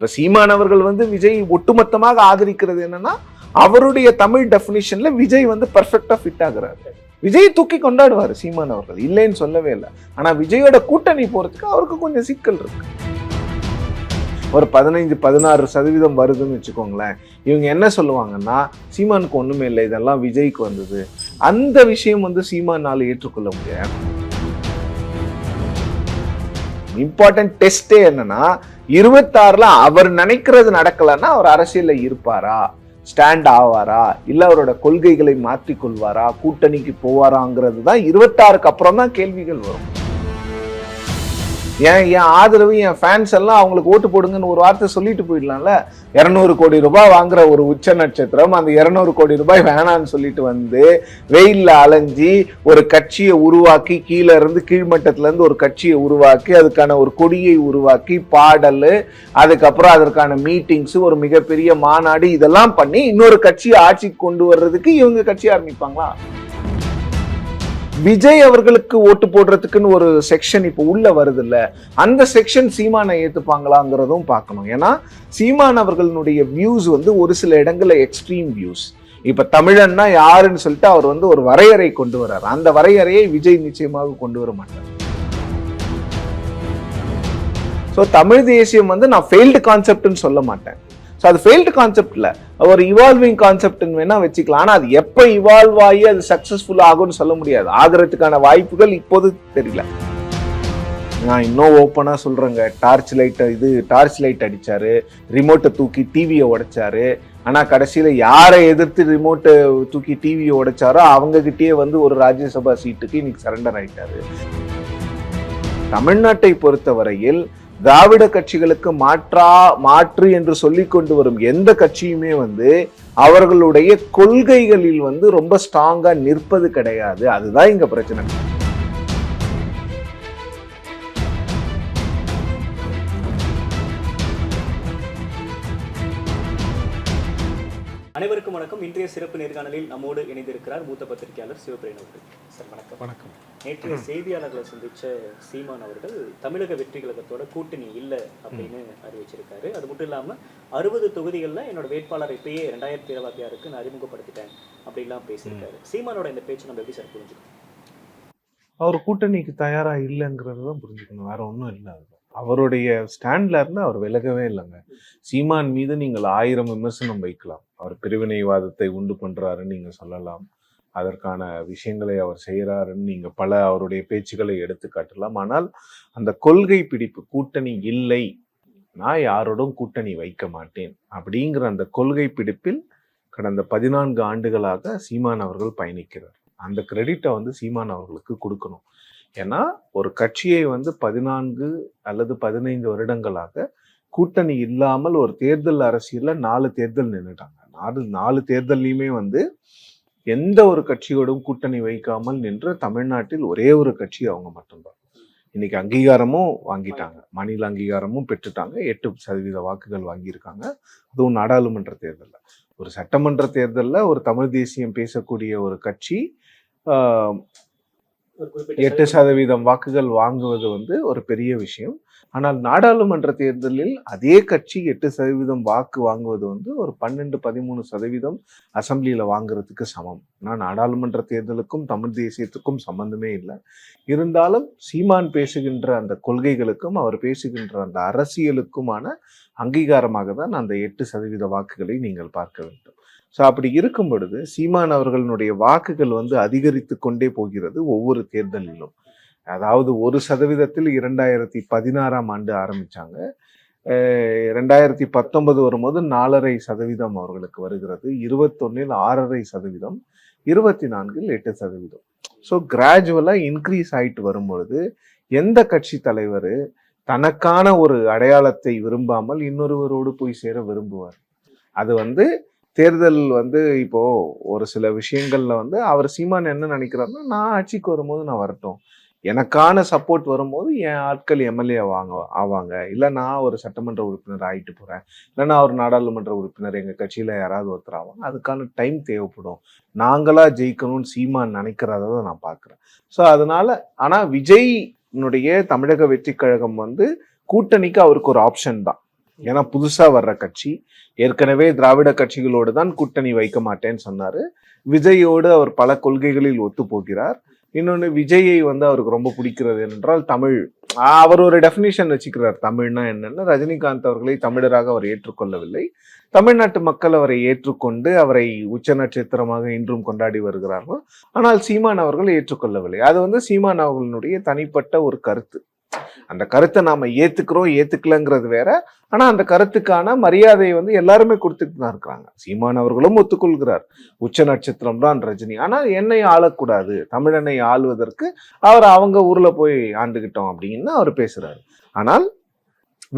இப்போ சீமான் அவர்கள் வந்து விஜய் ஒட்டுமொத்தமாக ஆதரிக்கிறது என்னன்னா அவருடைய தமிழ் டெஃபினிஷன்ல விஜய் வந்து பெர்ஃபெக்டா ஃபிட் ஆகுறாரு. விஜய் தூக்கி கொண்டாடுவார் சீமான் அவர்கள். இல்லைன்னு சொல்லவே இல்லை. ஆனா விஜயோட கூட்டணி போறதுக்கு அவருக்கு கொஞ்சம் சிக்கல் இருக்கு. ஒரு பதினைஞ்சு பதினாறு சதவீதம் வருதுன்னு வச்சுக்கோங்களேன். இவங்க என்ன சொல்லுவாங்கன்னா சீமானுக்கு ஒண்ணுமே இல்லை இதெல்லாம் விஜய்க்கு வந்தது. அந்த விஷயம் வந்து சீமானால் ஏற்றுக்கொள்ள முடியாது. இம்பார்ட்டன்ட் டெஸ்ட்டே என்னன்னா இருபத்தாறுல அவர் நினைக்கிறது நடக்கலன்னா அவர் அரசியல்ல இருப்பாரா? ஸ்டாண்ட் ஆவாரா? இல்ல அவரோட கொள்கைகளை மாற்றிக்கொள்வாரா கூட்டணிக்கு போவாராங்கிறது தான் இருபத்தாறுக்கு அப்புறம் தான் கேள்விகள் வரும். ஏன் என் ஆதரவு என் ஃபேன்ஸ் எல்லாம் அவங்களுக்கு ஓட்டு போடுங்கன்னு ஒரு வார்த்தை சொல்லிட்டு போயிடலாம்ல? இரநூறு கோடி ரூபாய் வாங்குற ஒரு உச்ச நட்சத்திரம் அந்த இரநூறு கோடி ரூபாய் வேணான்னு சொல்லிட்டு வந்து வெயிலில் அலைஞ்சி ஒரு கட்சியை உருவாக்கி கீழே இருந்து கீழ்மட்டத்துலேருந்து ஒரு கட்சியை உருவாக்கி அதுக்கான ஒரு கொடியை உருவாக்கி பாடல் அதுக்கப்புறம் அதற்கான மீட்டிங்ஸு ஒரு மிகப்பெரிய மாநாடு இதெல்லாம் பண்ணி இன்னொரு கட்சியை ஆட்சிக்கு கொண்டு வர்றதுக்கு இவங்க கட்சி ஆரம்பிப்பாங்களா? விஜய் அவர்களுக்கு ஓட்டு போடுறதுக்குன்னு ஒரு செக்ஷன் இப்போ உள்ள வருது இல்ல அந்த செக்ஷன் சீமானை ஏத்துப்பாங்களாங்கிறதும் பார்க்கணும். ஏன்னா சீமான் அவர்களுடைய வியூஸ் வந்து ஒரு சில இடங்கள்ல எக்ஸ்ட்ரீம் வியூஸ் இப்ப தமிழன்னா யாருன்னு சொல்லிட்டு அவர் வந்து ஒரு வரையறை கொண்டு வர்றாரு. அந்த வரையறையை விஜய் நிச்சயமாக கொண்டு வர மாட்டார். ஸோ தமிழ் தேசியம் வந்து நான் ஃபெயில்டு கான்செப்ட்னு சொல்ல மாட்டேன். ஸோ அது ஃபெயில்டு கான்செப்ட் ஒரு இவால்விங் கான்செப்ட்னு வேணால் வச்சுக்கலாம். ஆனால் அது எப்போ இவால்வ் ஆகி அது சக்ஸஸ்ஃபுல் ஆகும்னு சொல்ல முடியாது. ஆகிறதுக்கான வாய்ப்புகள் இப்போது தெரியல. நான் இன்னும் ஓப்பனாக சொல்கிறேங்க டார்ச் லைட்டை இது டார்ச் லைட் அடிச்சாரு. ரிமோட்டை தூக்கி டிவியை உடைச்சாரு. ஆனால் கடைசியில் யாரை எதிர்த்து ரிமோட்டை தூக்கி டிவியை உடைச்சாரோ அவங்கக்கிட்டேயே வந்து ஒரு ராஜ்யசபா சீட்டுக்கு இன்னைக்கு சரண்டர் ஆகிட்டாரு தமிழ்நாட்டை பொறுத்தவரையில் திராவிட கட்சிகளுக்கு மாற்றா மாற்று என்று சொல்லி கொண்டு வரும் எந்த கட்சியுமே வந்து அவர்களுடைய கொள்கைகளில் வந்து ரொம்ப ஸ்ட்ராங்காக நிற்பது கிடையாது. அதுதான் இங்கே பிரச்சனை. அனைவருக்கும் வணக்கம். இன்றைய சிறப்பு நேர்காணலில் நம்மோடு இணைந்திருக்கிறார் மூத்த பத்திரிகையாளர் சிவபிரியன் அவர்கள். சார் வணக்கம். வணக்கம். நேற்றைய செய்தியாளர்களை சந்திச்ச சீமான் அவர்கள் தமிழக வெற்றி கழகத்தோட கூட்டணி இல்லை அப்படின்னு அறிவிச்சிருக்காரு. அது மட்டும் இல்லாம அறுபது தொகுதிகளில் என்னோட வேட்பாளர் இப்பயே ரெண்டாயிரத்தி இருபத்தி ஆறுக்கு நான் அறிமுகப்படுத்திட்டேன் அப்படின்லாம் பேசியிருக்காரு. சீமானோட இந்த பேச்சு நம்ம எப்படி சார் புரிஞ்சுக்கணும் அவர் கூட்டணிக்கு தயாரா இல்லைங்கிறது தான் புரிஞ்சுக்கணும். வேற ஒன்றும் இல்லை அவருடைய ஸ்டாண்ட்ல இருந்து அவர் விலகவே இல்லைங்க. சீமான் மீது நீங்கள் ஆயிரம் விமர்சனம் வைக்கலாம். அவர் பிரிவினைவாதத்தை உண்டு பண்றாருன்னு நீங்க சொல்லலாம். அதற்கான விஷயங்களை அவர் செய்கிறாருன்னு நீங்கள் பல அவருடைய பேச்சுக்களை எடுத்து காட்டலாம். ஆனால் அந்த கொள்கை பிடிப்பு கூட்டணி இல்லை. நான் யாரோடும் கூட்டணி வைக்க மாட்டேன் அப்படிங்கிற அந்த கொள்கை பிடிப்பில் கடந்த பதினான்கு ஆண்டுகளாக சீமான் அவர்கள் பயணிக்கிறார். அந்த கிரெடிட்டை வந்து சீமான் அவர்களுக்கு கொடுக்கணும். ஏன்னா ஒரு கட்சியை வந்து பதினான்கு அல்லது பதினைந்து வருடங்களாக கூட்டணி இல்லாமல் ஒரு தேர்தல் அரசியலில் நாலு தேர்தல் நின்றுட்டாங்க நாலு நாலு தேர்தல்லையுமே வந்து எந்த ஒரு கட்சியோடும் கூட்டணி வைக்காமல் நின்ற தமிழ்நாட்டில் ஒரே ஒரு கட்சி அவங்க மட்டும்தான். இன்னைக்கு அங்கீகாரமும் வாங்கிட்டாங்க. மாநில அங்கீகாரமும் பெற்றுட்டாங்க. எட்டு சதவீத வாக்குகள் வாங்கியிருக்காங்க. அதுவும் நாடாளுமன்ற தேர்தலில். ஒரு சட்டமன்ற தேர்தலில் ஒரு தமிழ் தேசியம் பேசக்கூடிய ஒரு கட்சி எட்டு சதவீதம். வாக்குகள் வாங்குவது வந்து ஒரு பெரிய விஷயம். ஆனால் நாடாளுமன்ற தேர்தலில் அதே கட்சி எட்டு சதவீதம் வாக்கு வாங்குவது வந்து ஒரு பன்னெண்டு பதிமூணு சதவீதம் அசெம்பிளியில வாங்குறதுக்கு சமம். ஆனால் நாடாளுமன்ற தேர்தலுக்கும் தமிழ் தேசியத்துக்கும் சம்பந்தமே இல்லை. இருந்தாலும் சீமான் பேசுகின்ற அந்த கொள்கைகளுக்கும் அவர் பேசுகின்ற அந்த அரசியலுக்குமான அங்கீகாரமாக தான் அந்த எட்டு சதவீத வாக்குகளை நீங்கள் பார்க்க வேண்டும். ஸோ அப்படி இருக்கும் பொழுது சீமான் அவர்களுடைய வாக்குகள் வந்து அதிகரித்து கொண்டே போகிறது ஒவ்வொரு தேர்தலிலும். அதாவது ஒரு சதவீதத்தில் இரண்டாயிரத்தி பதினாறாம் ஆண்டு ஆரம்பித்தாங்க ரெண்டாயிரத்தி பத்தொன்பது வரும்போது நாலரை சதவீதம் அவர்களுக்கு வருகிறது. இருபத்தொன்னில் ஆறரை சதவீதம் இருபத்தி நான்கில் எட்டு சதவீதம். ஸோ கிராஜுவலாக இன்க்ரீஸ் ஆகிட்டு வரும்பொழுது எந்த கட்சி தலைவர் தனக்கான ஒரு அடையாளத்தை விரும்பாமல் இன்னொருவரோடு போய் சேர விரும்புவார்? அது வந்து தேர்தல் வந்து இப்போ ஒரு சில விஷயங்கள்ல வந்து அவர் சீமான் என்ன நினைக்கிறாருன்னா நான் ஆட்சிக்கு வரும்போது நான் வரட்டும். எனக்கான சப்போர்ட் வரும்போது என் ஆட்கள் எம்எல்ஏ வாங்க ஆவாங்க. இல்லை நான் ஒரு சட்டமன்ற உறுப்பினர் ஆகிட்டு போகிறேன் இல்லை நான் ஒரு நாடாளுமன்ற உறுப்பினர் எங்கள் கட்சியில் யாராவது ஒருத்தர் ஆவாங்க. அதுக்கான டைம் தேவைப்படும். நாங்களாக ஜெயிக்கணும்னு சீமான் நினைக்கிறத நான் பார்க்குறேன். ஸோ அதனால் ஆனால் விஜய்னுடைய தமிழக வெற்றி கழகம் வந்து கூட்டணிக்கு அவருக்கு ஒரு ஆப்ஷன் தான். ஏன்னா புதுசா வர்ற கட்சி. ஏற்கனவே திராவிட கட்சிகளோடு தான் கூட்டணி வைக்க மாட்டேன்னு சொன்னாரு. விஜயோடு அவர் பல கொள்கைகளில் ஒத்து போகிறார் இன்னொன்று விஜயை வந்து அவருக்கு ரொம்ப பிடிக்கிறது என்றால் தமிழ். அவர் ஒரு டெஃபினிஷன் வச்சுக்கிறார். தமிழ்னா என்னன்னா ரஜினிகாந்த் அவர்களை தமிழராக அவர் ஏற்றுக்கொள்ளவில்லை. தமிழ்நாட்டு மக்கள் அவரை ஏற்றுக்கொண்டு அவரை உச்ச நட்சத்திரமாக இன்றும் கொண்டாடி வருகிறார்கள். ஆனால் சீமான் அவர்கள் ஏற்றுக்கொள்ளவில்லை. அது வந்து சீமான் அவர்களுடைய தனிப்பட்ட ஒரு கருத்து. அந்த கருத்தை நாம ஏத்துக்கிறோம் ஏத்துக்கலங்கிறது வேற. ஆனா அந்த கருத்துக்கான மரியாதையை வந்து எல்லாருமே கொடுத்துட்டு தான் இருக்கிறாங்க. சீமான் அவர்களும் ஒத்துக்கொள்கிறார். உச்ச நட்சத்திரம் தான் ரஜினி. ஆனால் என்னை ஆளக்கூடாது தமிழனை ஆளுவதற்கு அவர் அவங்க ஊர்ல போய் ஆண்டுகிட்டோம் அப்படின்னு அவர் பேசுறாரு. ஆனால்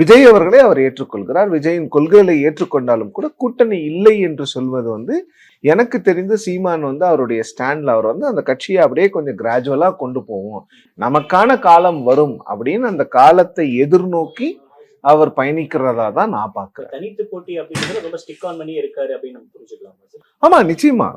விஜய் அவர்களை அவர் ஏற்றுக்கொள்கிறார். விஜயின் கொள்கைகளை ஏற்றுக்கொண்டாலும் கூட கூட்டணி இல்லை என்று சொல்வது வந்து எனக்கு தெரிந்து சீமான் வந்து அவருடைய ஸ்டாண்ட்ல அவர் வந்து அந்த கட்சியை அப்படியே கொஞ்சம் கிராஜுவலா கொண்டு போவோம். நமக்கான காலம் வரும் அப்படின்னு அந்த காலத்தை எதிர்நோக்கி அவர் பயணிக்கிறதா தான் நான் பார்க்கிறேன். தனித்து போட்டி அப்படிங்கிறது ரொம்ப ஸ்டிக் ஆன் பண்ணி இருக்காரு அப்படின்னு நம்ம புரிஞ்சுக்கலாமா சார் ஆமா நிச்சயமா.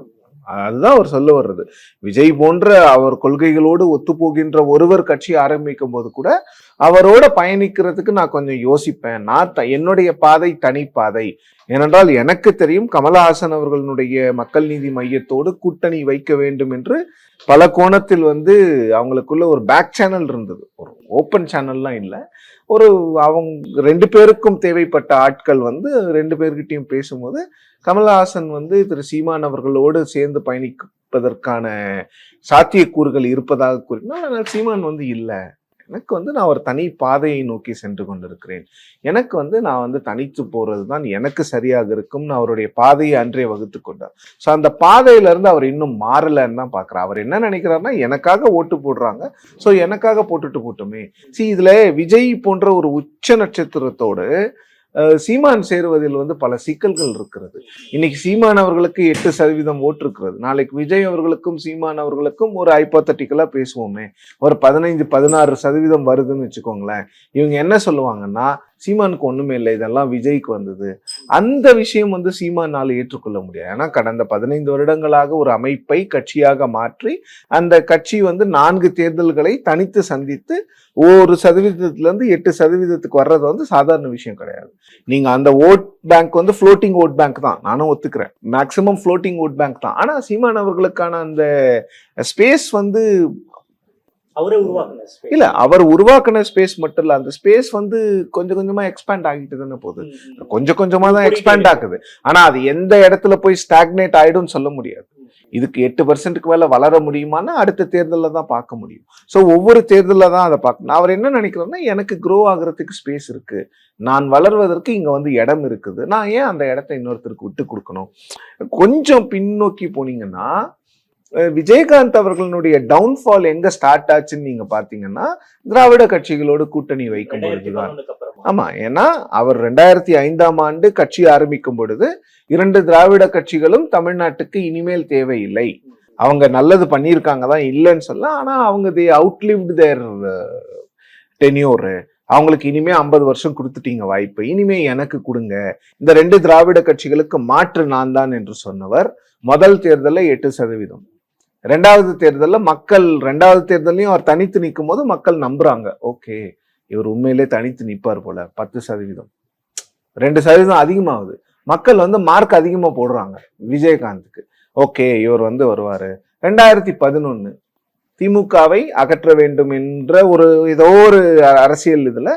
அதுதான் அவர் சொல்ல வர்றது. விஜய் போன்ற அவர் கொள்கைகளோடு ஒத்துப்போகின்ற ஒருவர் கட்சி ஆரம்பிக்கும் போது கூட அவரோட பயணிக்கிறதுக்கு நான் கொஞ்சம் யோசிப்பேன். நான் த- என்னுடைய பாதை தனிப்பாதை. ஏனென்றால் எனக்கு தெரியும் கமலஹாசன் அவர்களுடைய மக்கள் நீதி மையத்தோடு கூட்டணி வைக்க வேண்டும் என்று பல கோணத்தில் வந்து அவங்களுக்குள்ள ஒரு பேக் சேனல் இருந்தது. ஒரு ஓப்பன் சேனல்லாம் இல்லை. ஒரு அவங்க ரெண்டு பேருக்கும் தேவைப்பட்ட ஆட்கள் வந்து ரெண்டு பேர்கிட்டையும் பேசும்போது கமல்ஹாசன் வந்து திரு சீமான் அவர்களோடு சேர்ந்து பயணிப்பதற்கான சாத்தியக்கூறுகள் இருப்பதாக கூறினால் ஆனால் சீமான் வந்து இல்லை. எனக்கு வந்து நான் ஒரு தனி பாதையை நோக்கி சென்று கொண்டிருக்கிறேன். எனக்கு வந்து நான் வந்து தனித்து போகிறது தான் எனக்கு சரியாக இருக்கும்னு அவருடைய பாதையை அன்றே வகுத்து கொண்டார். ஸோ அந்த பாதையிலேருந்து அவர் இன்னும் மாறலைன்னு தான் பார்க்குறார் அவர் என்ன நினைக்கிறாருன்னா எனக்காக ஓட்டு போடுறாங்க. ஸோ எனக்காக போட்டுட்டு போட்டுமே. சி இதில் விஜய் போன்ற ஒரு உச்ச நட்சத்திரத்தோடு சீமான் சேருவதில் வந்து பல சிக்கல்கள் இருக்கிறது. இன்னைக்கு சீமான் அவர்களுக்கு எட்டு சதவீதம் ஓட்டு இருக்கிறது. நாளைக்கு விஜய் அவர்களுக்கும் சீமான் அவர்களுக்கும் ஒரு ஐப்போத்தட்டிக்கலாக பேசுவோமே. ஒரு பதினைஞ்சு பதினாறு சதவீதம் வருதுன்னு வச்சுக்கோங்களேன். இவங்க என்ன சொல்லுவாங்கன்னா சீமானுக்கு ஒன்றுமே இல்லை இதெல்லாம் விஜய்க்கு வந்தது. அந்த விஷயம் வந்து சீமானால் ஏற்றுக்கொள்ள முடியாது. ஏன்னா கடந்த பதினைந்து வருடங்களாக ஒரு அமைப்பை கட்சியாக மாற்றி அந்த கட்சி வந்து நான்கு தேர்தல்களை தனித்து சந்தித்து ஒரு சதவீதத்துலேருந்து எட்டு சதவீதத்துக்கு வர்றது வந்து சாதாரண விஷயம் கிடையாது. நீங்கள் அந்த ஓட் பேங்க் வந்து ஃப்ளோட்டிங் ஓட் பேங்க் தான். நானும் ஒத்துக்கிறேன். மேக்சிமம் ஃப்ளோட்டிங் ஓட் பேங்க் தான். ஆனால் சீமான் அவர்களுக்கான அந்த ஸ்பேஸ் வந்து இல்ல அவர் உருவாக்குன ஸ்பேஸ் மட்டும் இல்ல அந்த ஸ்பேஸ் வந்து கொஞ்சம் கொஞ்சமா எக்ஸ்பேண்ட் ஆகிட்டு தானே போகுது. கொஞ்சம் கொஞ்சமா தான் எக்ஸ்பேண்ட் ஆகுது. ஆனா அது எந்த இடத்துல போய் ஸ்டாக்னேட் ஆயிடும் சொல்ல முடியாது. இதுக்கு எட்டு பர்சன்ட்டுக்கு மேல வளர முடியுமான்னா அடுத்த தேர்தலில் தான் பார்க்க முடியும். ஸோ ஒவ்வொரு தேர்தலில் தான் அதை பார்க்கணும். அவர் என்ன நினைக்கிறாருன்னா எனக்கு க்ரோ ஆகுறதுக்கு ஸ்பேஸ் இருக்கு. நான் வளர்வதற்கு இங்க வந்து இடம் இருக்குது. நான் ஏன் அந்த இடத்த இன்னொருத்தருக்கு விட்டு கொடுக்கணும்? கொஞ்சம் பின்னோக்கி போனீங்கன்னா விஜயகாந்த் அவர்களுடைய டவுன்ஃபால் எங்க ஸ்டார்ட் ஆச்சுன்னு நீங்க பாத்தீங்கன்னா திராவிட கட்சிகளோடு கூட்டணி வைக்கும் பொழுதுதான். ஆமா ஏன்னா அவர் ரெண்டாயிரத்தி ஐந்தாம் ஆண்டு கட்சி ஆரம்பிக்கும் பொழுது இரண்டு திராவிட கட்சிகளும் தமிழ்நாட்டுக்கு இனிமேல் தேவையில்லை. அவங்க நல்லது பண்ணியிருக்காங்க தான் இல்லைன்னு சொல்ல ஆனா அவங்க தே அவுட்லிவ்டு தேர் டென்யூர் அவங்களுக்கு இனிமே ஐம்பது வருஷம் கொடுத்துட்டீங்க வாய்ப்பு. இனிமே எனக்கு கொடுங்க. இந்த ரெண்டு திராவிட கட்சிகளுக்கு மாற்று நான் தான் என்று சொன்னவர். முதல் தேர்தலில் எட்டு சதவீதம். ரெண்டாவது தேர்தலில் மக்கள் ரெண்டாவது தேர்தலையும் அவர் தனித்து நிற்கும் போது மக்கள் நம்புறாங்க. ஓகே இவர் உண்மையிலே தனித்து நிற்பார் போல பத்து சதவீதம். ரெண்டு சதவீதம் அதிகமாகுது. மக்கள் வந்து மார்க் அதிகமாக போடுறாங்க விஜயகாந்துக்கு. ஓகே இவர் வந்து வருவார். ரெண்டாயிரத்தி பதினொன்று திமுகவை அகற்ற வேண்டும் என்ற ஒரு ஏதோ ஒரு அரசியல் இதில்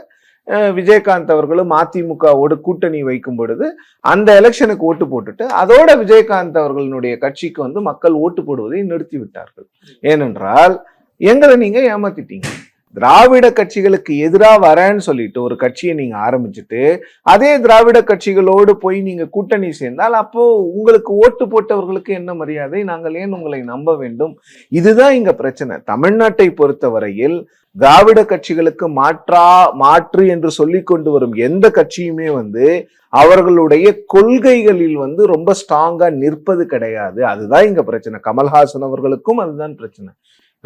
விஜயகாந்த் அவர்களும் அதிமுகவோடு கூட்டணி வைக்கும் பொழுது அந்த எலெக்ஷனுக்கு ஓட்டு போட்டுட்டு அதோட விஜயகாந்த் அவர்களுடைய கட்சிக்கு வந்து மக்கள் ஓட்டு போடுவதை நிறுத்தி விட்டார்கள் ஏனென்றால் எங்களை நீங்க ஏமாத்திட்டீங்க. திராவிட கட்சிகளுக்கு எதிராக வரேன்னு சொல்லிட்டு ஒரு கட்சியை நீங்க ஆரம்பிச்சுட்டு அதே திராவிட கட்சிகளோடு போய் நீங்க கூட்டணி சேர்ந்தால் அப்போ உங்களுக்கு ஓட்டு போட்டவர்களுக்கு என்ன மரியாதை? நாங்கள் ஏன் உங்களை நம்ப வேண்டும்? இதுதான் இங்க பிரச்சனை. தமிழ்நாட்டை பொறுத்தவரையில் திராவிட கட்சிகளுக்கு மாற்றா மாற்று என்று சொல்லி கொண்டு வரும் எந்த கட்சியுமே வந்து அவர்களுடைய கொள்கைகளில் வந்து ரொம்ப ஸ்ட்ராங்கா நிற்பது கிடையாது. அதுதான் இங்க பிரச்சனை. கமல்ஹாசன் அவர்களுக்கும் அதுதான் பிரச்சனை.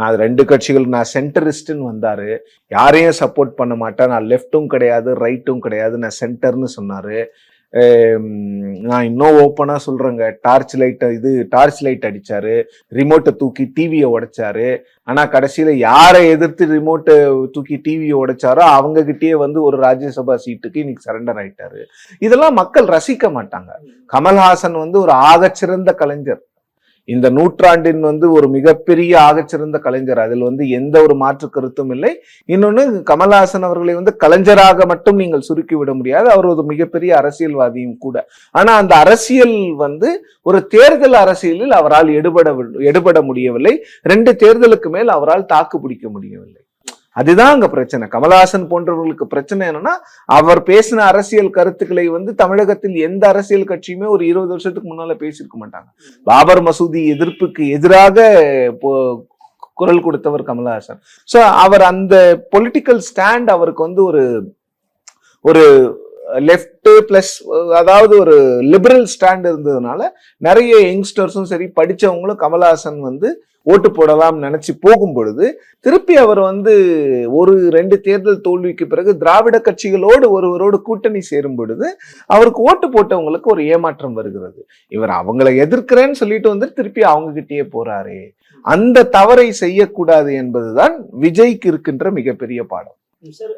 நான் ரெண்டு கட்சிகள் நான் சென்டரிஸ்ட்னு வந்தார். யாரையும் சப்போர்ட் பண்ண மாட்டேன். நான் லெஃப்ட்டும் கிடையாது ரைட்டும் கிடையாது. நான் சென்டர்னு சொன்னார். நான் இன்னும் ஓப்பனாக சொல்கிறேங்க டார்ச் லைட்டை இது டார்ச் லைட் அடித்தார் ரிமோட்டை தூக்கி டிவியை உடைச்சாரு. ஆனால் கடைசியில் யாரை எதிர்த்து ரிமோட்டை தூக்கி டிவியை உடைச்சாரோ அவங்கக்கிட்டேயே வந்து ஒரு ராஜ்யசபா சீட்டுக்கு இன்னைக்கு சரண்டர் ஆயிட்டாரு. இதெல்லாம் மக்கள் ரசிக்க மாட்டாங்க. கமல்ஹாசன் வந்து ஒரு ஆகச்சிறந்த கலைஞர். இந்த நூற்றாண்டின் வந்து ஒரு மிகப்பெரிய ஆகச்சிறந்த கலைஞர். அதில் வந்து எந்த ஒரு மாற்று கருத்தும் இல்லை. இன்னொன்று கமல்ஹாசன் அவர்களை வந்து கலைஞராக மட்டும் நீங்கள் சுருக்கி விட முடியாது. அவர் ஒரு மிகப்பெரிய அரசியல்வாதியும் கூட. ஆனால் அந்த அரசியல் வந்து ஒரு தேர்தல் அரசியலில் அவரால் எடுபட எடுபட முடியவில்லை. ரெண்டு தேர்தலுக்கு மேல் அவரால் தாக்கு பிடிக்க முடியவில்லை. அதுதான் அங்க பிரச்சனை. கமலஹாசன் போன்றவர்களுக்கு பிரச்சனை என்னன்னா அவர் பேசின அரசியல் கருத்துக்களை வந்து தமிழகத்தில் எந்த அரசியல் கட்சியுமே ஒரு இருபது வருஷத்துக்கு முன்னால பேசியிருக்க மாட்டாங்க. பாபர் மசூதி எதிர்ப்புக்கு எதிராக குரல் கொடுத்தவர் கமலஹாசன். சோ அவர் அந்த பொலிட்டிக்கல் ஸ்டாண்ட் அவருக்கு வந்து ஒரு ஒரு லெஃப்ட் பிளஸ் அதாவது ஒரு லிபரல் ஸ்டாண்ட் இருந்ததுனால நிறைய யங்ஸ்டர்ஸும் சரி படித்தவங்களும் கமல்ஹாசன் வந்து ஓட்டு போடலாம் நினைச்சு போகும் பொழுது திருப்பி அவர் வந்து ஒரு ரெண்டு தேர்தல் தோல்விக்கு பிறகு திராவிட கட்சிகளோடு ஒருவரோடு கூட்டணி சேரும் பொழுது அவருக்கு ஓட்டு போட்டவங்களுக்கு ஒரு ஏமாற்றம் வருகிறது. இவர் அவங்களை எதிர்க்கிறேன்னு சொல்லிட்டு வந்து திருப்பி அவங்க கிட்டயே போறாரே. அந்த தவறை செய்யக்கூடாது என்பதுதான் விஜய்க்கு இருக்கின்ற மிகப்பெரிய பாடம். சார்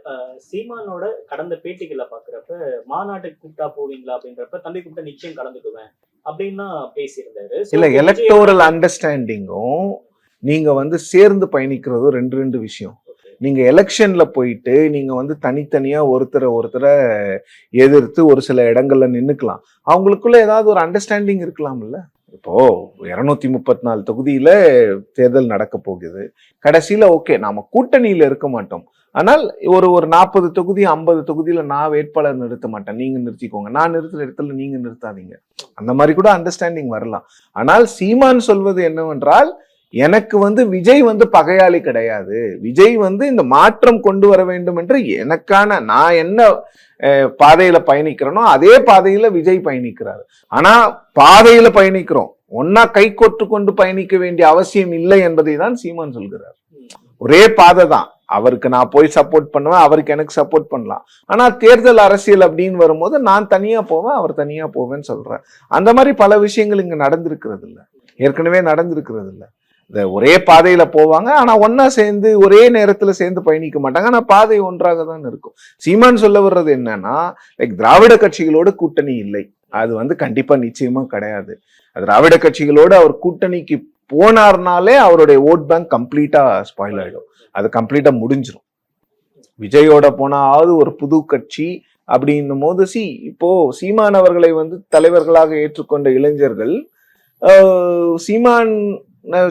சீமானோட கடந்த பேட்டிகளை பாக்குறப்ப மாநாட்டுக்கு கூப்பிட்டா போவீங்களா அப்படின்றப்ப தம்பி கூப்பிட்டா நிச்சயம் கலந்துக்குவேன் அப்படின்னு பேசியிருந்தாரு. இல்ல எலக்டோரல் அண்டர்ஸ்டாண்டிங்கும் நீங்க வந்து சேர்ந்து பயணிக்கிறதும் ரெண்டு ரெண்டு விஷயம். நீங்க எலெக்ஷன்ல போயிட்டு நீங்க வந்து தனித்தனியா ஒருத்தரை ஒருத்தரை எதிர்த்து ஒரு சில இடங்கள்ல நின்னுக்கலாம். அவங்களுக்குள்ள ஏதாவது ஒரு அண்டர்ஸ்டாண்டிங் இருக்கலாம்ல? இப்போ இருநூத்தி முப்பத்தி நாலு தொகுதியில தேர்தல் நடக்க போகுது. கடைசியில ஓகே நாம கூட்டணியில இருக்க மாட்டோம். ஆனால் ஒரு ஒரு நாற்பது தொகுதி ஐம்பது தொகுதியில் நான் வேட்பாளர் நிறுத்த மாட்டேன். நீங்கள் நிறுத்திக்கோங்க. நான் நிறுத்துகிற இடத்துல நீங்கள் நிறுத்தாதீங்க. அந்த மாதிரி கூட அண்டர்ஸ்டாண்டிங் வரலாம். ஆனால் சீமான் சொல்வது என்னவென்றால் எனக்கு வந்து விஜய் வந்து பகையாளி கிடையாது. விஜய் வந்து இந்த மாற்றம் கொண்டு வர வேண்டும் என்று எனக்கான நான் என்ன பாதையில் பாதையில பயணிக்கிறேனோ அதே பாதையில விஜய் பயணிக்கிறார். ஆனா பாதையில பயணிக்கிறோம். ஒன்னா கை கொட்டு கொண்டு பயணிக்க வேண்டிய அவசியம் இல்லை என்பதை தான் சீமான் சொல்கிறார். ஒரே பாதை தான். அவருக்கு நான் போய் சப்போர்ட் பண்ணுவேன் அவருக்கு எனக்கு சப்போர்ட் பண்ணலாம். ஆனால் தேர்தல் அரசியல் அப்படின்னு வரும்போது நான் தனியாக போவேன் அவர் தனியாக போவேன்னு சொல்கிறேன் அந்த மாதிரி பல விஷயங்கள் இங்கே நடந்திருக்கிறது இல்லை. ஏற்கனவே நடந்திருக்கிறது இல்லை. இந்த ஒரே பாதையில் போவாங்க ஆனால் ஒன்றா சேர்ந்து ஒரே நேரத்தில் சேர்ந்து பயணிக்க மாட்டாங்க. ஆனால் பாதை ஒன்றாக தான் இருக்கும். சீமான் சொல்ல வர்றது என்னன்னா லைக் திராவிட கட்சிகளோடு கூட்டணி இல்லை. அது வந்து கண்டிப்பாக நிச்சயமாக கிடையாது. திராவிட கட்சிகளோடு அவர் கூட்டணிக்கு போனார்னாலே அவருடைய ஓட் பேங்க் கம்ப்ளீட்டாக ஸ்பாயில் ஆகிடும் அது கம்ப்ளீட்டா முடிஞ்சிடும் விஜயோட போனாவது ஒரு புது கட்சி அப்படின்னும் போது சி இப்போ சீமான் அவர்களை வந்து தலைவர்களாக ஏற்றுக்கொண்ட இளைஞர்கள் சீமான்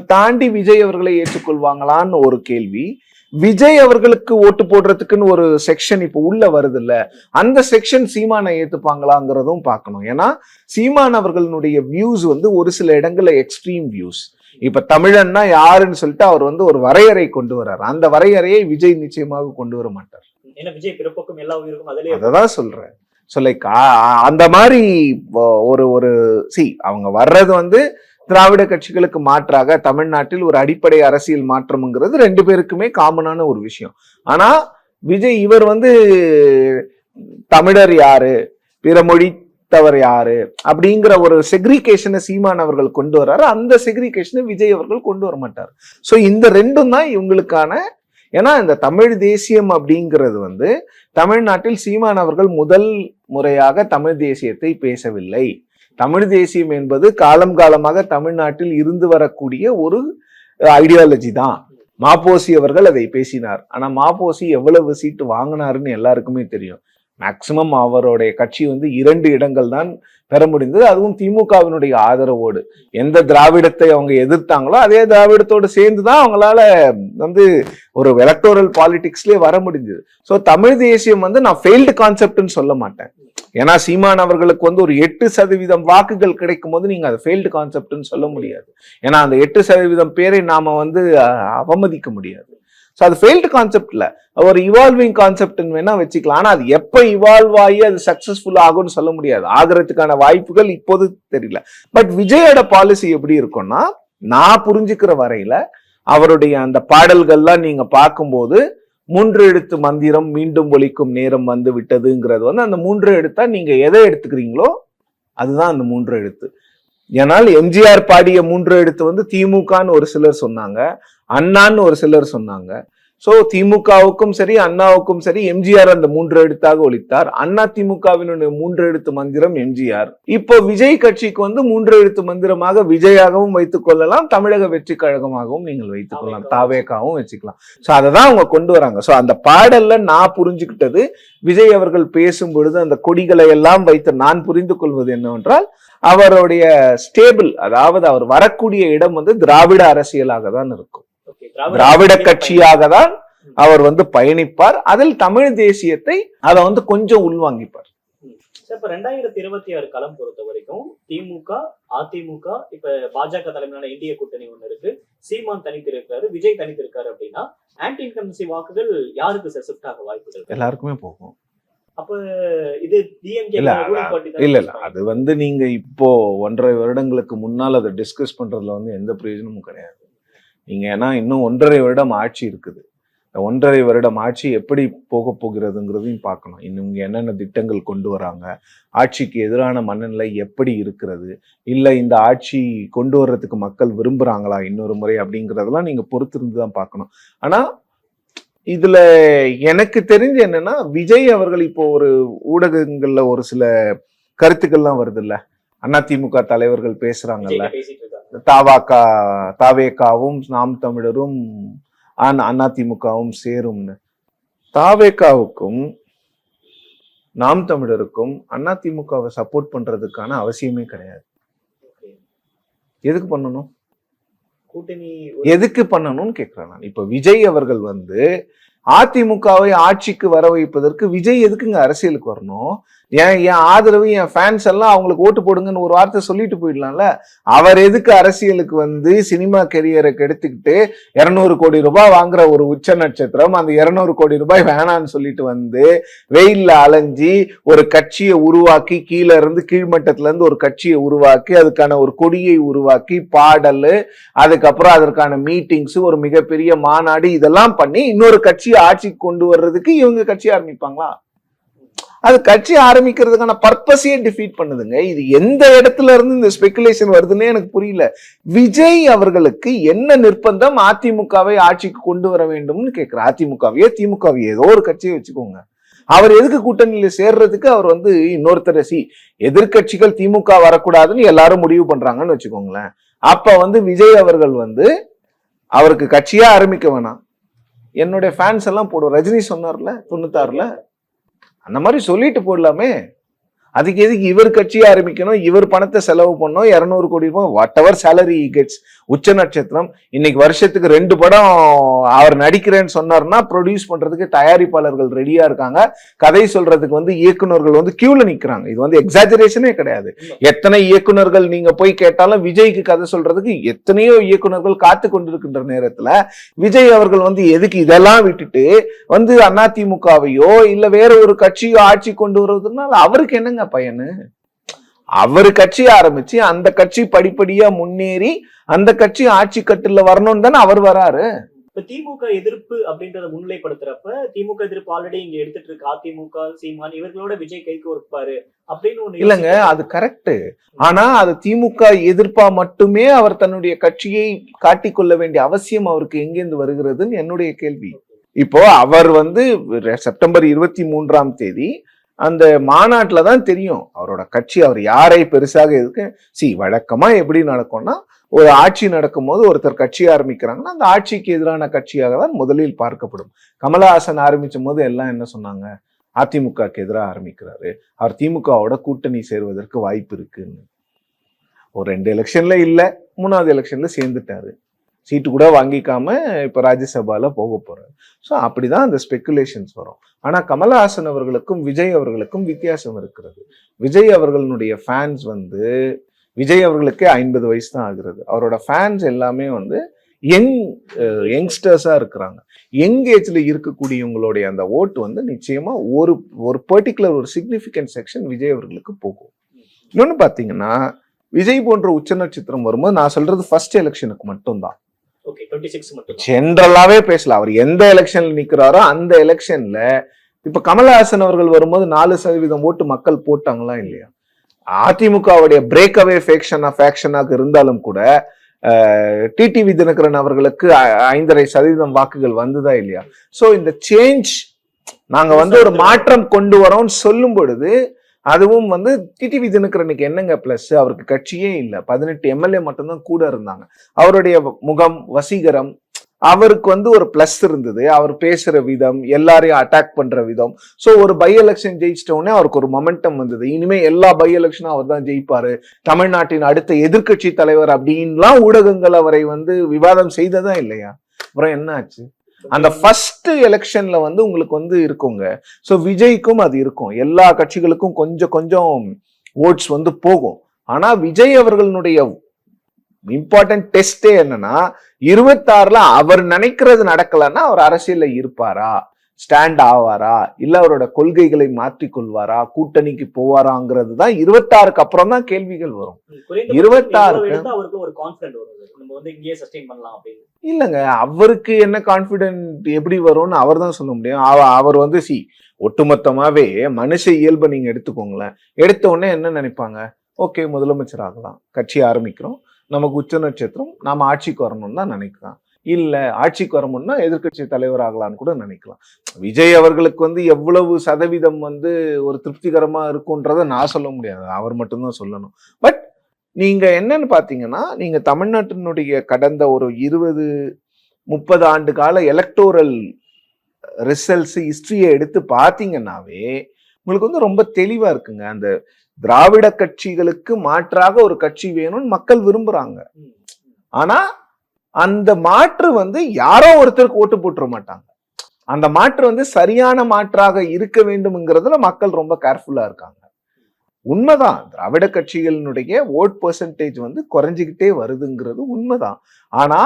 தாண்டி விஜய் அவர்களை ஏற்றுக்கொள்வாங்களான்னு ஒரு கேள்வி. விஜய் அவர்களுக்கு ஓட்டு போடுறதுக்குன்னு ஒரு செக்ஷன் இப்போ உள்ள வருது இல்ல அந்த செக்ஷன் சீமானை ஏத்துப்பாங்களாங்கிறதும் பார்க்கணும். ஏன்னா சீமான் அவர்களுடைய வியூஸ் வந்து ஒரு சில இடங்கள்ல எக்ஸ்ட்ரீம் வியூஸ் இப்ப தமிழன்னா யாருன்னு சொல்லிட்டு அவர் வந்து ஒரு வரையறை கொண்டு வர்றாரு. அந்த வரையறையை விஜய் நிச்சயமாக கொண்டு வர மாட்டார். அததான் சொல்றேன். ஸோ லைக் அந்த மாதிரி ஒரு ஒரு சி அவங்க வர்றது வந்து திராவிட கட்சிகளுக்கு மாற்றாக தமிழ்நாட்டில் ஒரு அடிப்படை அரசியல் மாற்றம்ங்கிறது ரெண்டு பேருக்குமே காமனான ஒரு விஷயம். ஆனா விஜய் இவர் வந்து தமிழர் யாரு? பிற மொழித்தவர் யாரு? அப்படிங்கிற ஒரு செக்ரிகேஷனை சீமான் அவர்கள் கொண்டு வர்றாரு. அந்த செக்ரிகேஷனை விஜய் அவர்கள் கொண்டு வர மாட்டார். ஸோ இந்த ரெண்டும் தான் இவங்களுக்கான ஏன்னா இந்த தமிழ் தேசியம் அப்படிங்கிறது வந்து தமிழ்நாட்டில் சீமான் அவர்கள் முதல் முறையாக தமிழ் தேசியத்தை பேசவில்லை. தமிழ் தேசியம் என்பது காலம் காலமாக தமிழ்நாட்டில் இருந்து வரக்கூடிய ஒரு ஐடியாலஜி தான். மாப்போசி அவர்கள் அதை பேசினார். ஆனால் மாப்போசி எவ்வளவு சீட்டு வாங்கினாருன்னு எல்லாருக்குமே தெரியும். மேக்சிமம் அவருடைய கட்சி வந்து இரண்டு இடங்கள் தான் பெற முடிந்தது. அதுவும் திமுகவினுடைய ஆதரவோடு. எந்த திராவிடத்தை அவங்க எதிர்த்தாங்களோ அதே திராவிடத்தோடு சேர்ந்து தான் அவங்களால வந்து ஒரு எலக்டோரல் பாலிடிக்ஸ்லேயே வர முடிஞ்சது. ஸோ தமிழ் தேசியம் வந்து நான் ஃபெயில்டு கான்செப்ட்னு சொல்ல மாட்டேன். ஏன்னா சீமான் அவர்களுக்கு வந்து ஒரு எட்டு சதவீதம் வாக்குகள் கிடைக்கும் போது நீங்கள் அதை ஃபெயில்டு கான்செப்ட்னு சொல்ல முடியாது. ஏன்னா அந்த எட்டு சதவீதம் பேரை நாம் வந்து அவமதிக்க முடியாது. ஸோ அது ஃபெயில்டு கான்செப்டில் ஒரு இவால்விங் கான்செப்ட்னு வேணால் வச்சுக்கலாம். ஆனால் அது எப்போ இவால்வ் ஆகி அது சக்ஸஸ்ஃபுல் ஆகும்னு சொல்ல முடியாது. ஆகிறதுக்கான வாய்ப்புகள் இப்போது தெரியல. பட் விஜயோட பாலிசி எப்படி இருக்கும்னா நான் புரிஞ்சுக்கிற வரையில அவருடைய அந்த பாடல்கள்லாம் நீங்கள் பார்க்கும்போது மூன்று எழுத்து மந்திரம் மீண்டும் ஒழிக்கும் நேரம் வந்து விட்டதுங்கிறது வந்து அந்த மூன்று எழுத்தா நீங்க எதை எடுத்துக்கிறீங்களோ அதுதான் அந்த மூன்று எழுத்து. ஏனால் எம்ஜிஆர் பாடிய மூன்று எழுத்து வந்து திமுகன்னு ஒரு சிலர் சொன்னாங்க அண்ணான்னு ஒரு சிலர் சொன்னாங்க. சோ திமுகவுக்கும் சரி அண்ணாவுக்கும் சரி எம்ஜிஆர் அந்த மூன்று எழுத்தாக ஒலித்தார். அண்ணா திமுகவினுடைய மூன்று எழுத்து மந்திரம் எம்ஜிஆர். இப்போ விஜய் கட்சிக்கு வந்து மூன்று எழுத்து மந்திரமாக விஜயாகவும் வைத்துக் கொள்ளலாம் தமிழக வெற்றி கழகமாகவும் நீங்கள் வைத்துக் கொள்ளலாம் தாவேக்காவும் வச்சுக்கலாம். சோ அதை தான் அவங்க கொண்டு வராங்க. சோ அந்த பாடல்ல நான் புரிஞ்சுக்கிட்டது விஜய் அவர்கள் பேசும் பொழுது அந்த கொடிகளை எல்லாம் வைத்து நான் புரிந்து கொள்வது என்னவென்றால் அவருடைய ஸ்டேபிள் அதாவது அவர் வரக்கூடிய இடம் வந்து திராவிட அரசியலாக தான் இருக்கும். திராவிட கட்சியாக தான் அவர் வந்து பயணிப்பார். அதில் தமிழ் தேசியத்தை அதை வந்து கொஞ்சம் உள்வாங்கிப்பார். இப்ப ரெண்டாயிரத்தி இருபத்தி ஆறு களம் பொறுத்த வரைக்கும் திமுக அதிமுக இப்ப பாஜக தலைமையிலான இந்திய கூட்டணி ஒண்ணு இருக்கு. சீமான் தனித்திருக்காரு விஜய் தனித்திருக்காரு அப்படின்னா ஆன்டி இன்கம்சி வாக்குகள் யாருக்கு சார் ஷிஃப்ட் ஆக வாய்ப்புகள்? எல்லாருக்குமே போகும். அப்ப இது இல்ல இல்ல அது வந்து நீங்க இப்போ ஒன்றரை வருடங்களுக்கு முன்னால் அதை டிஸ்கஸ் பண்றதுல வந்து எந்த பிரயோஜனமும் கிடையாது. நீங்கள் ஏன்னா இன்னும் ஒன்றரை வருடம் ஆட்சி இருக்குது. இந்த ஒன்றரை வருடம் ஆட்சி எப்படி போக போகிறதுங்கிறதையும் பார்க்கணும். இன்னும் இங்கே என்னென்ன திட்டங்கள் கொண்டு வராங்க? ஆட்சிக்கு எதிரான மனநிலை எப்படி இருக்கிறது? இல்லை இந்த ஆட்சி கொண்டு வர்றதுக்கு மக்கள் விரும்புகிறாங்களா இன்னொரு முறை அப்படிங்கிறதெல்லாம் நீங்கள் பொறுத்திருந்து தான் பார்க்கணும். ஆனால் இதுல எனக்கு தெரிஞ்சு என்னன்னா விஜய் அவர்கள் இப்போ ஒரு ஊடகங்கள்ல ஒரு சில கருத்துக்கள்லாம் வருது இல்ல அதிமுக தலைவர்கள் பேசுறாங்கல்ல. தாவாக்கா தாவேக்காவும் நாம் தமிழரும் அண்ணா- அதிமுகவும் சேரும்னு. தாவேக்காவுக்கும் நாம் தமிழருக்கும் அதிமுகவை சப்போர்ட் பண்றதுக்கான அவசியமே கிடையாது. எதுக்கு பண்ணணும்? கூட்டணி எதுக்கு பண்ணணும்னு கேட்கிறேன் நான். இப்ப விஜய் அவர்கள் வந்து அதிமுகவை ஆட்சிக்கு வர வைப்பதற்கு விஜய் எதுக்குங்க அரசியலுக்கு வரணும்? ஏன் என் ஆதரவு என் ஃபேன்ஸ் எல்லாம் அவங்களுக்கு ஓட்டு போடுங்கன்னு ஒரு வார்த்தை சொல்லிட்டு போயிடலாம்ல? அவர் எதுக்கு அரசியலுக்கு வந்து சினிமா கெரியரை கெடுத்துக்கிட்டு இரநூறு கோடி ரூபாய் வாங்குற ஒரு உச்ச நட்சத்திரம் அந்த இரநூறு கோடி ரூபாய் வேணான்னு சொல்லிட்டு வந்து வெயிலில் அலைஞ்சி ஒரு கட்சியை உருவாக்கி கீழே இருந்து கீழ்மட்டத்துல இருந்து ஒரு கட்சியை உருவாக்கி அதுக்கான ஒரு கொடியை உருவாக்கி பாடல் அதுக்கப்புறம் அதற்கான மீட்டிங்ஸ் ஒரு மிகப்பெரிய மாநாடு இதெல்லாம் பண்ணி இன்னொரு கட்சியை ஆட்சிக்கு கொண்டு வர்றதுக்கு இவங்க கட்சி ஆரம்பிப்பாங்களா? அது கட்சி ஆரம்பிக்கிறதுக்கான பர்பஸையே டிஃபீட் பண்ணுதுங்க. இது எந்த இடத்துல இருந்து இந்த ஸ்பெகுலேஷன் வருதுன்னே எனக்கு புரியல. விஜய் அவர்களுக்கு என்ன நிர்பந்தம் அதிமுகவை ஆட்சிக்கு கொண்டு வர வேண்டும்னு கேட்கிறார் அதிமுகவையோ திமுகவையோ ஏதோ ஒரு கட்சியை வச்சுக்கோங்க. அவர் எதுக்கு கூட்டணியில சேர்றதுக்கு அவர் வந்து இன்னொருத்தர் சி எதிர்க்கட்சிகள் திமுக வரக்கூடாதுன்னு எல்லாரும் முடிவு பண்றாங்கன்னு வச்சுக்கோங்களேன். அப்ப வந்து விஜய் அவர்கள் வந்து அவருக்கு கட்சியா ஆரம்பிக்க வேணாம். என்னுடைய ஃபேன்ஸ் எல்லாம் போடுவோம் ரஜினி சொன்னார்ல தொண்ணூத்தாறுல? அந்த மாதிரி சொல்லிட்டு போடலாமே. அதுக்கு எதுக்கு இவர் கட்சி ஆரம்பிக்கணும்? இவர் பணத்தை செலவு பண்ணணும். இரநூறு கோடி ரூபாய் வாட் எவர் சேலரி கெட்ஸ் உச்ச நட்சத்திரம். இன்னைக்கு வருஷத்துக்கு ரெண்டு படம் அவர் நடிக்கிறேன்னு சொன்னார்னா ப்ரொடியூஸ் பண்றதுக்கு தயாரிப்பாளர்கள் ரெடியா இருக்காங்க. கதை சொல்றதுக்கு வந்து இயக்குனர்கள் வந்து கியூல நிக்கிறாங்க. இது வந்து எக்ஸாஜரேஷனே கிடையாது. எத்தனை இயக்குனர்கள் நீங்க போய் கேட்டாலும் விஜய்க்கு கதை சொல்றதுக்கு எத்தனையோ இயக்குனர்கள் காத்து கொண்டிருக்கின்ற நேரத்துல விஜய் அவர்கள் வந்து எதுக்கு இதெல்லாம் விட்டுட்டு வந்து அதிமுகவையோ இல்ல வேற ஒரு கட்சியோ ஆட்சி கொண்டு வருவதுனால அவருக்கு என்னங்க பயனு? அவர் கட்சி ஆரம்பிச்சு அந்த கட்சி படிப்படியா முன்னேறி அந்த கட்சி ஆட்சி கட்டுல வரணும்னு தானே அவர் வராரு. இப்ப திமுக எதிர்ப்பு அப்படின்றத முன்னிலைப்படுத்துறப்ப திமுக எதிர்ப்பு ஆல்ரெடி இங்க எடுத்துட்டு இருக்கு. அதிமுக சீமான் இவர்களோட விஜய் கைக்கு ஒருப்பாரு அப்படின்னு ஒண்ணு இல்லங்க. அது கரெக்ட் ஆனா அது திமுக எதிர்ப்பா மட்டுமே அவர் தன்னுடைய கட்சியை காட்டிக்கொள்ள வேண்டிய அவசியம் அவருக்கு எங்கேருந்து வருகிறதுன்னு என்னுடைய கேள்வி. இப்போ அவர் வந்து செப்டம்பர் இருபத்தி மூன்றாம் தேதி அந்த மாநாட்டில் தான் தெரியும் அவரோட கட்சி அவர் யாரை பெருசாக இருக்கு சி வழக்கமாக எப்படி நடக்கும்னா ஒரு ஆட்சி நடக்கும்போது ஒருத்தர் கட்சி ஆரம்பிக்கிறாங்கன்னா அந்த ஆட்சிக்கு எதிரான கட்சியாக தான் முதலில் பார்க்கப்படும். கமலஹாசன் ஆரம்பிச்சும் போது எல்லாம் என்ன சொன்னாங்க? அதிமுகக்கு எதிராக ஆரம்பிக்கிறாரு. அவர் திமுகவோட கூட்டணி சேர்வதற்கு வாய்ப்பு இருக்குன்னு. ஒரு ரெண்டு எலெக்ஷன்ல இல்லை மூணாவது எலெக்ஷன்ல சேர்ந்துட்டாரு. சீட்டு கூட வாங்கிக்காம இப்போ ராஜ்யசபால போக போகிறார் ஸோ அப்படிதான் அந்த ஸ்பெக்குலேஷன்ஸ் வரும். ஆனால் கமலஹாசன் அவர்களுக்கும் விஜய் அவர்களுக்கும் வித்தியாசம் இருக்கிறது. விஜய் அவர்களுடைய ஃபேன்ஸ் வந்து விஜய் அவர்களுக்கே ஐம்பது வயசு தான் ஆகுறது. அவரோட ஃபேன்ஸ் எல்லாமே வந்து யங் யங்ஸ்டர்ஸாக இருக்கிறாங்க. யங் ஏஜில் இருக்கக்கூடியவங்களுடைய அந்த ஓட்டு வந்து நிச்சயமாக ஒரு ஒரு பர்டிகுலர் ஒரு சிக்னிஃபிகண்ட் செக்ஷன் விஜய் அவர்களுக்கு போகும். இன்னொன்று பார்த்தீங்கன்னா விஜய் போன்ற உச்ச நட்சத்திரம் வரும்போது நான் சொல்கிறது ஃபர்ஸ்ட் எலெக்ஷனுக்கு மட்டும்தான். ஜென்ரலாவே பேசல அவர் எந்த எலெக்ஷன்ல நிக்கிறாரோ அந்த எலெக்ஷன்ல இப்ப கமலஹாசன் அவர்கள் வரும்போது நாலு சதவீதம் ஓட்டு மக்கள் போட்டாங்களா இல்லையா? அதிமுகவுடைய பிரேக் அவே ஃபேக்ஷனா ஃபேக்ஷனாக இருந்தாலும் கூட டிடிவி தினகரன் அவர்களுக்கு ஐந்தரை சதவீதம் வாக்குகள் வந்ததா இல்லையா? சோ இந்த சேஞ்ச் நாங்க வந்து ஒரு மாற்றம் கொண்டு வரோம்னு சொல்லும் பொழுது அதுவும் வந்து டிடிவி தினகரனுக்கு என்னங்க பிளஸ் அவருக்கு கட்சியே இல்லை. பதினெட்டு எம்எல்ஏ மட்டும்தான் கூட இருந்தாங்க. அவருடைய முகம் வசீகரம் அவருக்கு வந்து ஒரு பிளஸ் இருந்தது. அவர் பேசுற விதம் எல்லாரையும் அட்டாக் பண்ற விதம். ஸோ ஒரு பை எலெக்ஷன் ஜெயிச்சிட்டோடனே அவருக்கு ஒரு மொமெண்டம் வந்தது. இனிமே எல்லா பை எலெக்ஷனும் அவர் தான் ஜெயிப்பாரு. தமிழ்நாட்டின் அடுத்த எதிர்க்கட்சி தலைவர் அப்படின்லாம் ஊடகங்கள் அவரை வந்து விவாதம் செய்ததா இல்லையா? அப்புறம் என்ன ஆச்சு அந்த ஃபர்ஸ்ட் எலெக்ஷன்ல வந்து உங்களுக்கு வந்து இருக்குங்க. ஸோ விஜய்க்கும் அது இருக்கும். எல்லா கட்சிகளுக்கும் கொஞ்சம் கொஞ்சம் ஓட்ஸ் வந்து போகும். ஆனா விஜய் அவர்களுடைய இம்பார்ட்டன்ட் டெஸ்டே என்னன்னா இருபத்தாறுல அவர் நினைக்கிறது நடக்கலன்னா அவர் அரசியல்ல இருப்பாரா? ஸ்டாண்ட் ஆவாரா? இல்ல அவரோட கொள்கைகளை மாற்றிக் கொள்வாரா? கூட்டணிக்கு போவாராங்கிறது தான் இருபத்தாறுக்கு அப்புறம் தான் கேள்விகள் வரும். இருபத்தாறுக்கு. இல்லைங்க அவருக்கு என்ன கான்ஃபிடென்ட் எப்படி வரும்னு அவர் தான் சொல்ல முடியும். அவ அவர் வந்து சி ஒட்டுமொத்தமாவே மனுஷ இயல்பை நீங்க எடுத்துக்கோங்களேன். எடுத்த உடனே என்ன நினைப்பாங்க? ஓகே முதலமைச்சர் ஆகலாம். கட்சி ஆரம்பிக்கிறோம். நமக்கு உச்ச நட்சத்திரம் நாம ஆட்சிக்கு வரணும்னு தான் நினைக்கலாம் இல்ல ஆட்சிக்கு வரணும்னா எதிர்க்கட்சி தலைவர் ஆகலாம்னு கூட நினைக்கலாம். விஜய் அவர்களுக்கு வந்து எவ்வளவு சதவீதம் வந்து ஒரு திருப்திகரமா இருக்குன்றத நான் சொல்ல முடியாது. அவர் மட்டும்தான் சொல்லணும். பட் நீங்க என்னன்னு பாத்தீங்கன்னா நீங்க தமிழ்நாட்டினுடைய கடந்த ஒரு இருபது முப்பது ஆண்டு கால எலக்டோரல் ரிசல்ட்ஸ் ஹிஸ்டரியை எடுத்து பார்த்தீங்கன்னாவே உங்களுக்கு வந்து ரொம்ப தெளிவா இருக்குங்க. அந்த திராவிட கட்சிகளுக்கு மாற்றாக ஒரு கட்சி வேணும்னு மக்கள் விரும்புறாங்க. ம். அந்த மாற்று வந்து யாரோ ஒருத்தருக்கு ஓட்டு போட்டுற மாட்டாங்க. அந்த மாற்று வந்து சரியான மாற்றாக இருக்க வேண்டும்ங்கிறதுல மக்கள் ரொம்ப கேர்ஃபுல்லா இருக்காங்க. உண்மைதான் திராவிட கட்சிகளினுடைய ஓட் பெர்சன்டேஜ் வந்து குறைஞ்சிக்கிட்டே வருதுங்கிறது உண்மைதான். ஆனா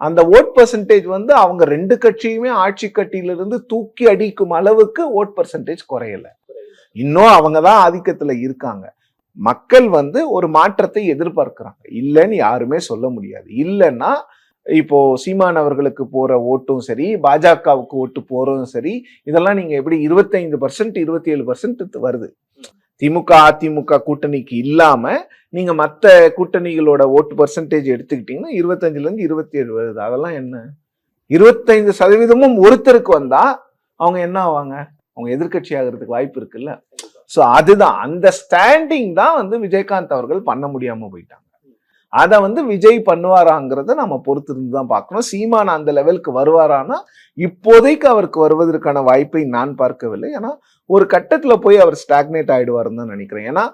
அந்த ஓட் பெர்சன்டேஜ் வந்து அவங்க ரெண்டு கட்சியுமே ஆட்சி கட்டியிலிருந்து தூக்கி அடிக்கும் அளவுக்கு ஓட் பெர்சன்டேஜ் குறையல. இன்னும் அவங்க தான் ஆதிக்கத்துல இருக்காங்க. மக்கள் வந்து ஒரு மாற்றத்தை எதிர்பார்க்கிறாங்க. இல்லைன்னு யாருமே சொல்ல முடியாது. இல்லைன்னா இப்போ சீமான் அவர்களுக்கு போற ஓட்டும் சரி பாஜகவுக்கு ஓட்டு போறதும் சரி இதெல்லாம் நீங்க எப்படி இருபத்தைந்து பர்சன்ட் இருபத்தி ஏழு பர்சன்ட் வருது. திமுக அதிமுக கூட்டணிக்கு இல்லாம நீங்க மற்ற கூட்டணிகளோட ஓட்டு பர்சன்டேஜ் எடுத்துக்கிட்டீங்கன்னா இருபத்தஞ்சுல இருந்து இருபத்தி ஏழு வருது. அதெல்லாம் என்ன? இருபத்தைந்து சதவீதமும் ஒருத்தருக்கு வந்தா அவங்க என்ன ஆவாங்க? அவங்க எதிர்க்கட்சி ஆகிறதுக்கு வாய்ப்பு இருக்குல்ல. ஸோ அதுதான். அந்த ஸ்டாண்டிங் தான் வந்து விஜயகாந்த் அவர்கள் பண்ண முடியாம போயிட்டாங்க. அதை வந்து விஜய் பண்ணுவாராங்கிறத நம்ம பொறுத்து இருந்து தான் பார்க்கணும். சீமான் அந்த லெவலுக்கு வருவாரானா இப்போதைக்கு அவருக்கு வருவதற்கான வாய்ப்பை நான் பார்க்கவில்லை. ஏன்னா ஒரு கட்டத்தில் போய் அவர் ஸ்டாக்னேட் ஆகிடுவாருன்னு தான் நினைக்கிறேன். ஏன்னா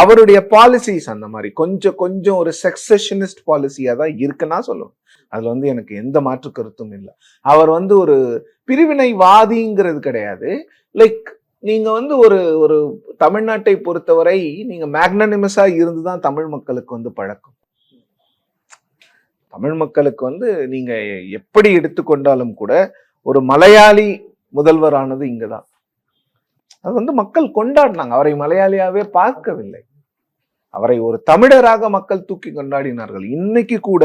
அவருடைய பாலிசிஸ் அந்த மாதிரி கொஞ்சம் கொஞ்சம் ஒரு சக்சஷனிஸ்ட் பாலிசியாக தான் இருக்குன்னா சொல்லுவேன். அதில் வந்து எனக்கு எந்த மாற்று கருத்தும் இல்லை. அவர் வந்து ஒரு பிரிவினைவாதிங்கிறது கிடையாது. லைக் நீங்கள் வந்து ஒரு ஒரு தமிழ்நாட்டை பொறுத்தவரை நீங்கள் மேக்னனிமஸாக இருந்து தான் தமிழ் மக்களுக்கு வந்து பழக்கம். தமிழ் மக்களுக்கு வந்து நீங்க எப்படி எடுத்துக்கொண்டாலும் கூட ஒரு மலையாளி முதல்வரானது இங்கே தான் அது வந்து மக்கள் கொண்டாடினாங்க. அவரை மலையாளியாவே பார்க்கவில்லை. அவரை ஒரு தமிழராக மக்கள் தூக்கி கொண்டாடினார்கள். இன்னைக்கு கூட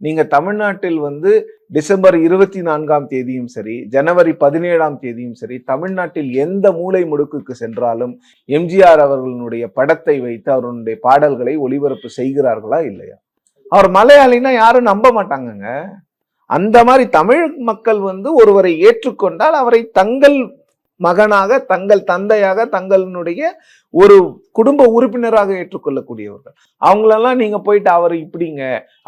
நீங்க தமிழ்நாட்டில் வந்து டிசம்பர் இருபத்தி நான்காம் தேதியும் சரி ஜனவரி பதினேழாம் தேதியும் சரி தமிழ்நாட்டில் எந்த மூலை முடுக்குக்கு சென்றாலும் எம்ஜிஆர் அவர்களுடைய படத்தை வைத்து அவருடைய பாடல்களை ஒளிபரப்பு செய்கிறார்களா இல்லையா? அவர் மலையாளின்னா யாரும் நம்ப மாட்டாங்கங்க. அந்த மாதிரி தமிழ் மக்கள் வந்து ஒருவரை ஏற்றுக்கொண்டால் அவரை தங்கள் மகனாக தங்கள் தந்தையாக தங்களுடைய ஒரு குடும்ப உறுப்பினராக ஏற்றுக்கொள்ளக்கூடியவர்கள். அவங்களெல்லாம் நீங்க போயிட்டு அவர் இப்படிங்க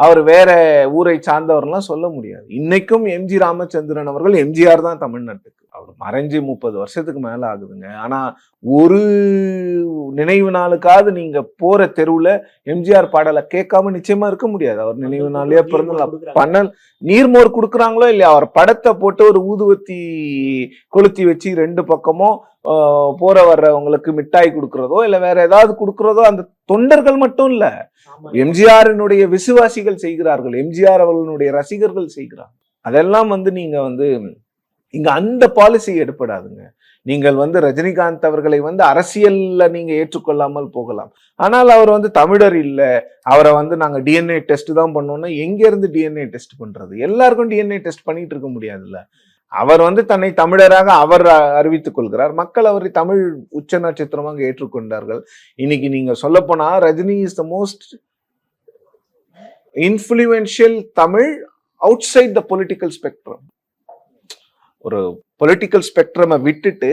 அவர் வேற ஊரை சார்ந்தவர்லாம் சொல்ல முடியாது. இன்னைக்கும் எம்ஜி ராமச்சந்திரன் அவர்கள் எம்ஜிஆர் தான் தமிழ்நாட்டுக்கு. அவர் மறைஞ்சு முப்பது வருஷத்துக்கு மேல ஆகுதுங்க. ஆனா ஒரு நினைவு நாளுக்காவது நீங்க போற தெருவுல எம்ஜிஆர் பாடலை கேட்காம நிச்சயமா இருக்க முடியாது. அவர் நினைவு நாளே பிறந்த. பண்ணல் நீர்மோர் கொடுக்குறாங்களோ இல்லையா? அவர் படத்தை போட்டு ஒரு ஊதுவத்தி கொளுத்தி வச்சு ரெண்டு பக்கமும் போற வர்றவங்களுக்கு மிட்டாய் கொடுக்கறதோ இல்ல வேற ஏதாவது கொடுக்கறதோ அந்த தொண்டர்கள் மட்டும் இல்ல. எம்ஜிஆரினுடைய விசுவாசிகள் செய்கிறார்கள். எம்ஜிஆர் அவர்களுடைய ரசிகர்கள் செய்கிறார்கள். அதெல்லாம் வந்து நீங்க வந்து இங்க அந்த பாலிசி எடுப்படாதுங்க. நீங்கள் வந்து ரஜினிகாந்த் அவர்களை வந்து அரசியல்ல நீங்க ஏற்றுக்கொள்ளாமல் போகலாம். ஆனால் அவர் வந்து தமிழர் இல்ல. அவரை வந்து நாங்க டிஎன்ஏ டெஸ்ட் தான் பண்ணோம்னா எங்க இருந்து டிஎன்ஏ டெஸ்ட் பண்றது? எல்லாருக்கும் டிஎன்ஏ டெஸ்ட் பண்ணிட்டு இருக்க முடியாதுல்ல. அவர் வந்து தன்னை தமிழராக அவர் அறிவித்துக் கொள்கிறார். மக்கள் அவரை தமிழ் உச்ச நட்சத்திரமாக ஏற்றுக்கொண்டார்கள். இன்னைக்கு நீங்க சொல்ல போனா Rajini is the most influential Tamil outside the political spectrum ஒரு பொலிட்டிக்கல் ஸ்பெக்ட்ரமை விட்டுட்டு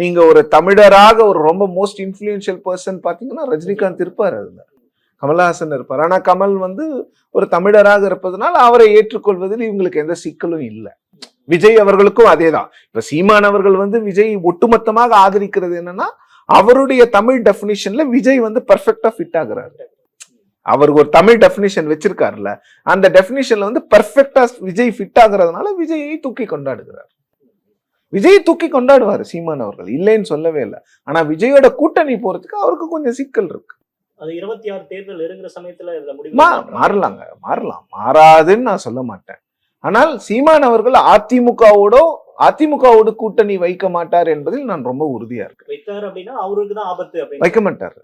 நீங்க ஒரு தமிழராக ஒரு ரொம்ப மோஸ்ட் இன்ஃபுளுன்ஷியல் பர்சன் பார்த்தீங்கன்னா ரஜினிகாந்த் இருப்பார் அதுல. கமல்ஹாசன் இருப்பார். ஆனால் கமல் வந்து ஒரு தமிழராக இருப்பதனால் அவரை ஏற்றுக்கொள்வதில் இவங்களுக்கு எந்த சிக்கலும் இல்லை. விஜய் அவர்களுக்கும் அதேதான். இப்ப சீமான் அவர்கள் வந்து விஜய் ஒட்டுமொத்தமாக ஆதரிக்கிறது என்னன்னா அவருடைய தமிழ் டெஃபினிஷன்ல விஜய் வந்து பர்ஃபெக்டா ஃபிட் ஆகுறாரு. அவருக்கு ஒரு தமிழ் டெஃபினிஷன் வச்சிருக்காருல்ல அந்த டெஃபினிஷன்ல வந்து பர்ஃபெக்டா விஜய் ஃபிட் ஆகுறதுனால விஜயை தூக்கி கொண்டாடுகிறார். விஜய் தூக்கி கொண்டாடுவார் சீமான் அவர்கள் இல்லைன்னு சொல்லவே இல்லை. ஆனா விஜயோட கூட்டணி போறதுக்கு அவருக்கு கொஞ்சம் சிக்கல் இருக்கு. அது இருபத்தி ஆறு தேர்தல் இருக்கிற சமயத்துல இதுல மாறலாங்க மாறலாம். மாறாதுன்னு நான் சொல்ல மாட்டேன். ஆனால் சீமான் அவர்கள் அதிமுகவோட அதிமுகவோடு கூட்டணி வைக்க மாட்டார் என்பதில் நான் ரொம்ப உறுதியா இருக்கேன். வைக்க மாட்டார்.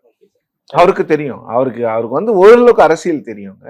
அவருக்கு தெரியும். அவருக்கு அவருக்கு வந்து ஓரளவுக்கு அரசியல் தெரியுங்க.